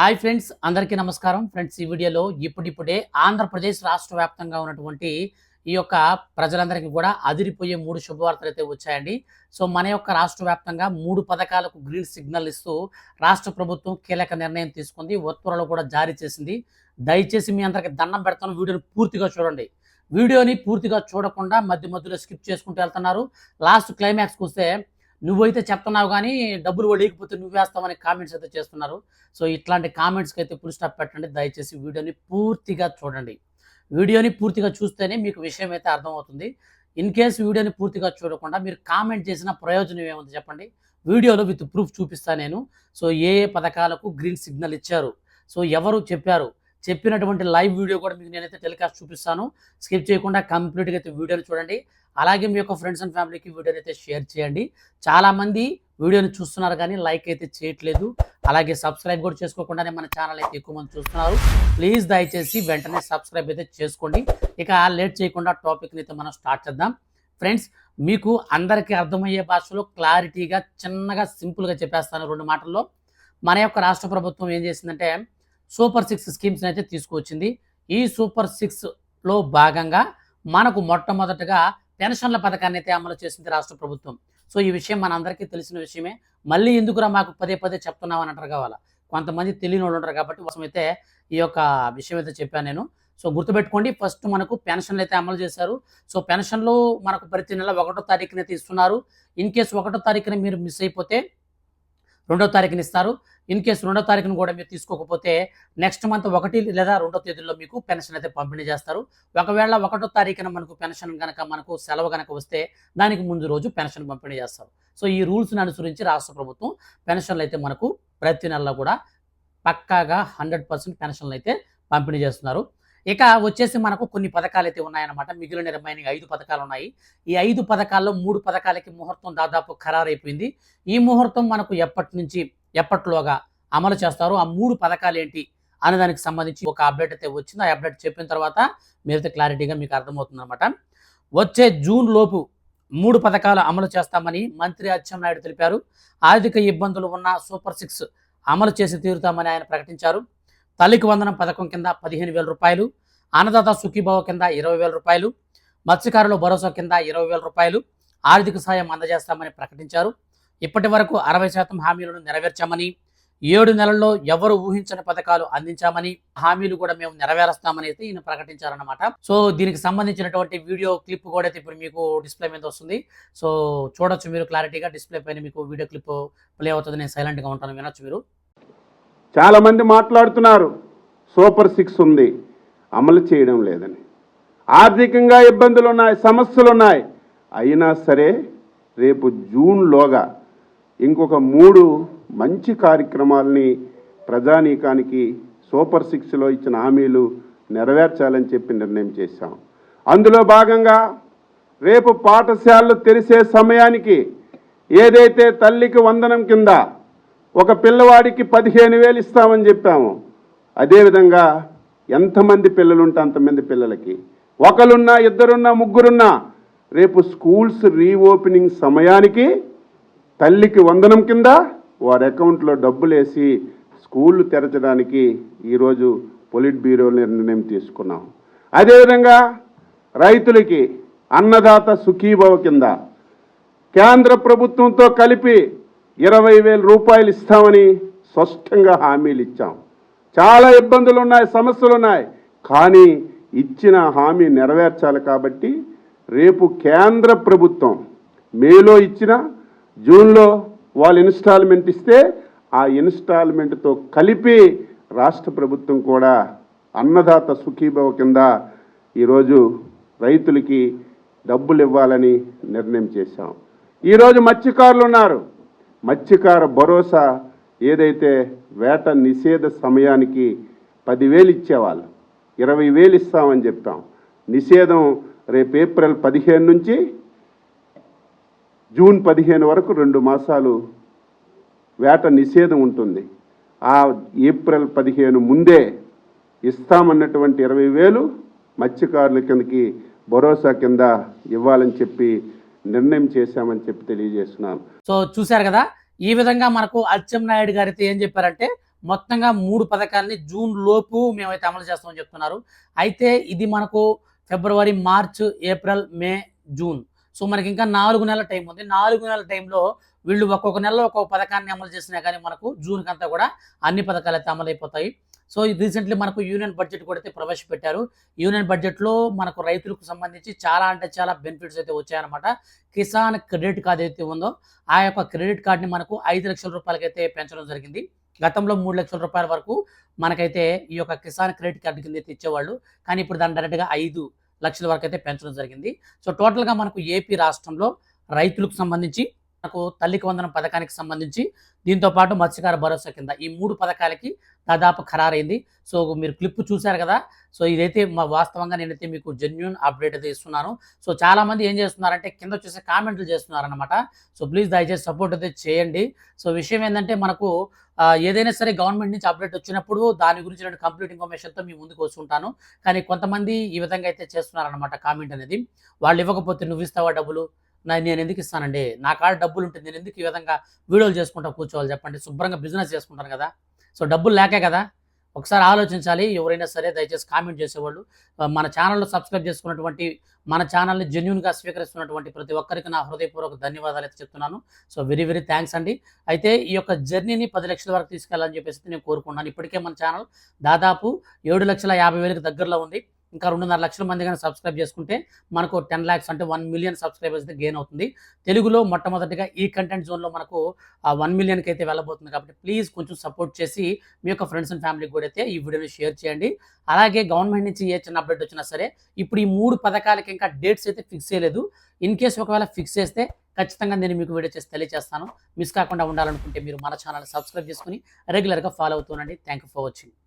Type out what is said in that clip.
Hi friends అందరికీ నమస్కారం. Friends ఈ వీడియోలో ఇప్పుడిప్పుడే ఆంధ్రప్రదేశ్ రాష్ట్ర వ్యాప్తంగా ఉన్నటువంటి ఈ యొక్క ప్రజలందరికీ కూడా అదిరిపోయే మూడు శుభవార్తలు అయితే వచ్చాయండి. సో మన యొక్క రాష్ట్ర వ్యాప్తంగా మూడు పథకాలకు గ్రీన్ సిగ్నల్ ఇస్తూ రాష్ట్ర ప్రభుత్వం కీలక నిర్ణయం తీసుకుంది. ఉత్తర్వులు కూడా జారీ చేసింది. దయచేసి మీ అందరికి దండం పెడతాను. వీడియోని పూర్తిగా చూడండి. వీడియోని పూర్తిగా చూడకుండా మధ్య మధ్యలో స్కిప్ చేసుకుంటూ వెళ్తున్నారు. లాస్ట్ క్లైమాక్స్కి వస్తే నువ్వైతే చెప్తున్నావు కానీ డబ్బులు లేకపోతే నువ్వు వేస్తావని కామెంట్స్ అయితే చేస్తున్నారు. సో ఇట్లాంటి కామెంట్స్కి అయితే ఫుల్ స్టాప్ పెట్టండి. దయచేసి వీడియోని పూర్తిగా చూడండి. వీడియోని పూర్తిగా చూస్తేనే మీకు విషయం అయితే అర్థమవుతుంది. ఇన్ కేస్ వీడియోని పూర్తిగా చూడకుండా మీరు కామెంట్ చేసిన ప్రయోజనం ఏముంది చెప్పండి? వీడియోలో విత్ ప్రూఫ్ చూపిస్తా నేను. సో ఏ ఏ పథకాలకు గ్రీన్ సిగ్నల్ ఇచ్చారు? సో ఎవరు చెప్పారు? చెప్పినటువంటి లైవ్ వీడియో కూడా మీకు నేనైతే టెలికాస్ట్ చూపిస్తాను. స్కిప్ చేయకుండా కంప్లీట్గా అయితే వీడియోని చూడండి. అలాగే మీ యొక్క ఫ్రెండ్స్ అండ్ ఫ్యామిలీకి వీడియోని అయితే షేర్ చేయండి. చాలామంది వీడియోని చూస్తున్నారు కానీ లైక్ అయితే చేయట్లేదు. అలాగే సబ్స్క్రైబ్ కూడా చేసుకోకుండానే మన ఛానల్ అయితే ఎక్కువ మంది చూస్తున్నారు. ప్లీజ్ దయచేసి వెంటనే సబ్స్క్రైబ్ అయితే చేసుకోండి. ఇక లేట్ చేయకుండా టాపిక్ని అయితే మనం స్టార్ట్ చేద్దాం. ఫ్రెండ్స్ మీకు అందరికీ అర్థమయ్యే భాషలో క్లారిటీగా చిన్నగా సింపుల్గా చెప్పేస్తాను రెండు మాటల్లో. మన యొక్క రాష్ట్ర ప్రభుత్వం ఏం చేసిందంటే సూపర్ సిక్స్ స్కీమ్స్ని అయితే తీసుకువచ్చింది. ఈ సూపర్ సిక్స్లో భాగంగా మనకు మొట్టమొదటగా పెన్షన్ల పథకాన్ని అయితే అమలు చేసింది రాష్ట్ర ప్రభుత్వం. సో ఈ విషయం మనందరికీ తెలిసిన విషయమే. మళ్ళీ ఎందుకురా మాకు పదే పదే చెప్తున్నాం అని అంటారు కావాలా? కొంతమంది తెలియని వాళ్ళు ఉంటారు కాబట్టి కోసం అయితే ఈ యొక్క విషయం అయితే చెప్పాను నేను. సో గుర్తుపెట్టుకోండి ఫస్ట్ మనకు పెన్షన్లు అయితే అమలు చేశారు. సో పెన్షన్లు మనకు ప్రతి నెల ఒకటో తారీఖున అయితే ఇస్తున్నారు ఇన్ కేసు ఒకటో తారీఖున మీరు మిస్ అయిపోతే రెండో తారీఖున ఇస్తారు. ఇన్ కేసు రెండో తారీఖున కూడా మీరు తీసుకోకపోతే నెక్స్ట్ మంత్ ఒకటి లేదా రెండో తేదీలో మీకు పెన్షన్ అయితే పంపిణీ చేస్తారు. ఒకవేళ ఒకటో తారీఖున మనకు పెన్షన్ కనుక మనకు సెలవు కనుక వస్తే దానికి ముందు రోజు పెన్షన్ పంపిణీ చేస్తారు. సో ఈ రూల్స్ని అనుసరించి రాష్ట్ర ప్రభుత్వం పెన్షన్లు అయితే మనకు ప్రతి నెలలో కూడా పక్కాగా హండ్రెడ్ పర్సెంట్ పెన్షన్లు అయితే పంపిణీ చేస్తున్నారు. ఇక వచ్చేసి మనకు కొన్ని పథకాలు అయితే ఉన్నాయన్నమాట. మిగిలిన రిమైనింగ్ ఐదు పథకాలు ఉన్నాయి ఈ ఐదు పథకాల్లో మూడు పథకాలకి ముహూర్తం దాదాపు ఖరారైపోయింది. ఈ ముహూర్తం మనకు ఎప్పటి నుంచి ఎప్పట్లోగా అమలు చేస్తారు? ఆ మూడు పథకాలు ఏంటి అనే దానికి సంబంధించి ఒక అప్డేట్ అయితే వచ్చింది. ఆ అప్డేట్ చెప్పిన తర్వాత మీరైతే క్లారిటీగా మీకు అర్థమవుతుంది అనమాట వచ్చే జూన్ లోపు మూడు పథకాలు అమలు చేస్తామని మంత్రి అచ్చెన్నాయుడు తెలిపారు. ఆర్థిక ఇబ్బందులు ఉన్న సూపర్ సిక్స్ అమలు చేసి తీరుతామని ఆయన ప్రకటించారు. తల్లికి వందనం పథకం కింద పదిహేను వేల రూపాయలు అన్నదాత సుఖీభావ కింద ఇరవై వేల రూపాయలు మత్స్యకారుల భరోసా కింద ఇరవై వేల రూపాయలు ఆర్థిక సాయం అందజేస్తామని ప్రకటించారు. ఇప్పటి వరకు అరవై శాతం హామీలను నెరవేర్చామని ఏడు నెలల్లో ఎవరు ఊహించని పథకాలు అందించామని హామీలు కూడా మేము నెరవేరుస్తామని అయితే ఈయన ప్రకటించారన్నమాట. సో దీనికి సంబంధించినటువంటి వీడియో క్లిప్ కూడా అయితే ఇప్పుడు మీకు డిస్ప్లే మీద వస్తుంది. సో చూడొచ్చు మీరు క్లారిటీగా డిస్ప్లే పైన మీకు వీడియో క్లిప్ ప్లే అవుతుంది. నేను సైలెంట్గా ఉంటాను. వినొచ్చు మీరు. చాలామంది మాట్లాడుతున్నారు సూపర్ సిక్స్ ఉంది అమలు చేయడం లేదని. ఆర్థికంగా ఇబ్బందులు ఉన్నాయి సమస్యలు ఉన్నాయి అయినా సరే రేపు జూన్లోగా ఇంకొక మూడు మంచి కార్యక్రమాలని ప్రజానీకానికి సూపర్ సిక్స్లో ఇచ్చిన హామీలు నెరవేర్చాలని చెప్పి నిర్ణయం చేశాం. అందులో భాగంగా రేపు పాఠశాలలు తెరిసే సమయానికి ఏదైతే తల్లికి వందనం కింద ఒక పిల్లవాడికి పదిహేను వేలు ఇస్తామని చెప్పాము. అదేవిధంగా ఎంతమంది పిల్లలు ఉంటే అంతమంది పిల్లలకి. ఒకరున్నా ఇద్దరున్నా ముగ్గురున్నా రేపు స్కూల్స్ రీఓపెనింగ్ సమయానికి తల్లికి వందనం కింద వారి అకౌంట్లో డబ్బులు వేసి స్కూళ్ళు తెరచడానికి ఈరోజు పొలిట్ బ్యూరో నిర్ణయం తీసుకున్నాం. అదేవిధంగా రైతులకి అన్నదాత సుఖీభవ కింద కేంద్ర ప్రభుత్వంతో కలిపి ఇరవై వేల రూపాయలు ఇస్తామని స్పష్టంగా హామీలు ఇచ్చాం చాలా ఇబ్బందులు ఉన్నాయి సమస్యలు ఉన్నాయి కానీ ఇచ్చిన హామీ నెరవేర్చాలి కాబట్టి రేపు కేంద్ర ప్రభుత్వం మేలో ఇచ్చిన జూన్లో వాళ్ళు ఇన్స్టాల్మెంట్ ఇస్తే ఆ ఇన్స్టాల్మెంట్తో కలిపి రాష్ట్ర ప్రభుత్వం కూడా అన్నదాత సుఖీభవ కింద ఈరోజు రైతులకి డబ్బులు ఇవ్వాలని నిర్ణయం చేశాం. ఈరోజు మత్స్యకారులు ఉన్నారు. మత్స్యకార భరోసా ఏదైతే వేట నిషేధ సమయానికి పదివేలు ఇచ్చేవాళ్ళు ఇరవై వేలు ఇస్తామని చెప్పాం నిషేధం రేపు ఏప్రిల్ పదిహేను నుంచి జూన్ పదిహేను వరకు రెండు మాసాలు వేట నిషేధం ఉంటుంది. ఆ ఏప్రిల్ పదిహేను ముందే ఇస్తామన్నటువంటి ఇరవై వేలు మత్స్యకారుల కిందకి భరోసా కింద ఇవ్వాలని చెప్పి నిర్ణయం చేశామని చెప్పి తెలియజేస్తున్నాను సో చూశారు కదా? ఈ విధంగా మనకు అచ్చెం నాయుడు గారు అయితే ఏం చెప్పారంటే మొత్తంగా మూడు పథకాలని జూన్ లోపు మేమైతే అమలు చేస్తామని చెప్తున్నారు. అయితే ఇది మనకు February March April May June. So మనకి ఇంకా నాలుగు నెలల టైం ఉంది. నాలుగు నెలల టైంలో వీళ్ళు ఒక్కొక్క నెలలో ఒక్కొక్క పథకాన్ని అమలు చేసినా కానీ మనకు జూన్ అంతా కూడా అన్ని పథకాలు అయితే అమలు అయిపోతాయి సో రీసెంట్లీ మనకు యూనియన్ బడ్జెట్ కూడా అయితే ప్రవేశపెట్టారు. యూనియన్ బడ్జెట్లో మనకు రైతులకు సంబంధించి చాలా అంటే చాలా బెనిఫిట్స్ అయితే వచ్చాయన్నమాట. కిసాన్ క్రెడిట్ కార్డ్ అయితే ఉందో ఆ యొక్క క్రెడిట్ కార్డ్ని మనకు ఐదు లక్షల రూపాయలకైతే పెంచడం జరిగింది. గతంలో మూడు లక్షల రూపాయల వరకు మనకైతే ఈ యొక్క కిసాన్ క్రెడిట్ కార్డు కింద అయితే ఇచ్చేవాళ్ళు. కానీ ఇప్పుడు దాన్ని డైరెక్ట్గా ఐదు లక్షల వరకు అయితే పెంచడం జరిగింది. సో టోటల్గా మనకు ఏపీ రాష్ట్రంలో రైతులకు సంబంధించి మనకు తల్లికి వందనం పథకానికి సంబంధించి దీంతో పాటు మత్స్యకార భరోసా కింద ఈ మూడు పథకాలకి దాదాపు ఖరారైంది. సో మీరు క్లిప్ చూశారు కదా? సో ఇదైతే మా వాస్తవంగా నేనైతే మీకు జెన్యున్ అప్డేట్ అయితే ఇస్తున్నాను. సో చాలా మంది ఏం చేస్తున్నారంటే కింద వచ్చేసి కామెంట్లు చేస్తున్నారనమాట సో ప్లీజ్ దయచేసి సపోర్ట్ అయితే చేయండి. సో విషయం ఏంటంటే మనకు ఏదైనా సరే గవర్నమెంట్ నుంచి అప్డేట్ వచ్చినప్పుడు దాని గురించి కంప్లీట్ ఇన్ఫర్మేషన్తో మీ ముందుకు వస్తుంటాను కానీ కొంతమంది ఈ విధంగా అయితే చేస్తున్నారనమాట కామెంట్ అనేది. వాళ్ళు ఇవ్వకపోతే నువ్వు ఇస్తావా డబ్బులు? నేను ఎందుకు ఇస్తానండి? నా కాడ డబ్బులు ఉంటుంది నేను ఎందుకు ఈ విధంగా వీడియోలు చేసుకుంటా కూర్చోవాలి చెప్పండి? శుభ్రంగా బిజినెస్ చేసుకుంటాను కదా. సో డబ్బులు లేకే కదా. ఒకసారి ఆలోచించాలి. ఎవరైనా సరే దయచేసి కామెంట్ చేసేవాళ్ళు. మన ఛానల్లో సబ్స్క్రైబ్ చేసుకున్నటువంటి మన ఛానల్ని జెన్యున్గా స్వీకరిస్తున్నటువంటి ప్రతి ఒక్కరికి నా హృదయపూర్వక ధన్యవాదాలు అయితే చెప్తున్నాను. సో వెరీ వెరీ థ్యాంక్స్ అండి. అయితే ఈ యొక్క జర్నీని పది లక్షల వరకు తీసుకెళ్ళాలని చెప్పేసి నేను కోరుకున్నాను ఇప్పటికే మన ఛానల్ దాదాపు ఏడు లక్షల యాభై వేలకు దగ్గరలో ఉంది. ఇంకా రెండున్నర లక్షల మంది కానీ సబ్స్క్రైబ్ చేసుకుంటే మనకు టెన్ ల్యాక్స్ అంటే వన్ మిలియన్ సబ్స్క్రైబర్స్ గెయిన్ అవుతుంది. తెలుగులో మొట్టమొదటిగా ఈ కంటెంట్ జోన్లో మనకు వన్ మిలియన్కి అయితే వెళ్ళబోతుంది కాబట్టి ప్లీజ్ కొంచెం సపోర్ట్ చేసి మీ యొక్క ఫ్రెండ్స్ అండ్ ఫ్యామిలీకి కూడా అయితే ఈ వీడియోని షేర్ చేయండి. అలాగే గవర్నమెంట్ నుంచి ఏ చిన్న అప్డేట్ వచ్చినా సరే ఇప్పుడు ఈ మూడు పథకాలకి ఇంకా డేట్స్ అయితే ఫిక్స్ చేయలేదు. ఇన్ కేస్ ఒకవేళ ఫిక్స్ చేస్తే ఖచ్చితంగా నేను మీకు వీడియో చేసి తెలియజేస్తాను మిస్ కాకుండా ఉండాలనుకుంటే మీరు మన ఛానల్ సబ్స్క్రైబ్ చేసుకుని రెగ్యులర్గా ఫాలో అవుతుండండి థ్యాంక్ యూ ఫర్ వాచింగ్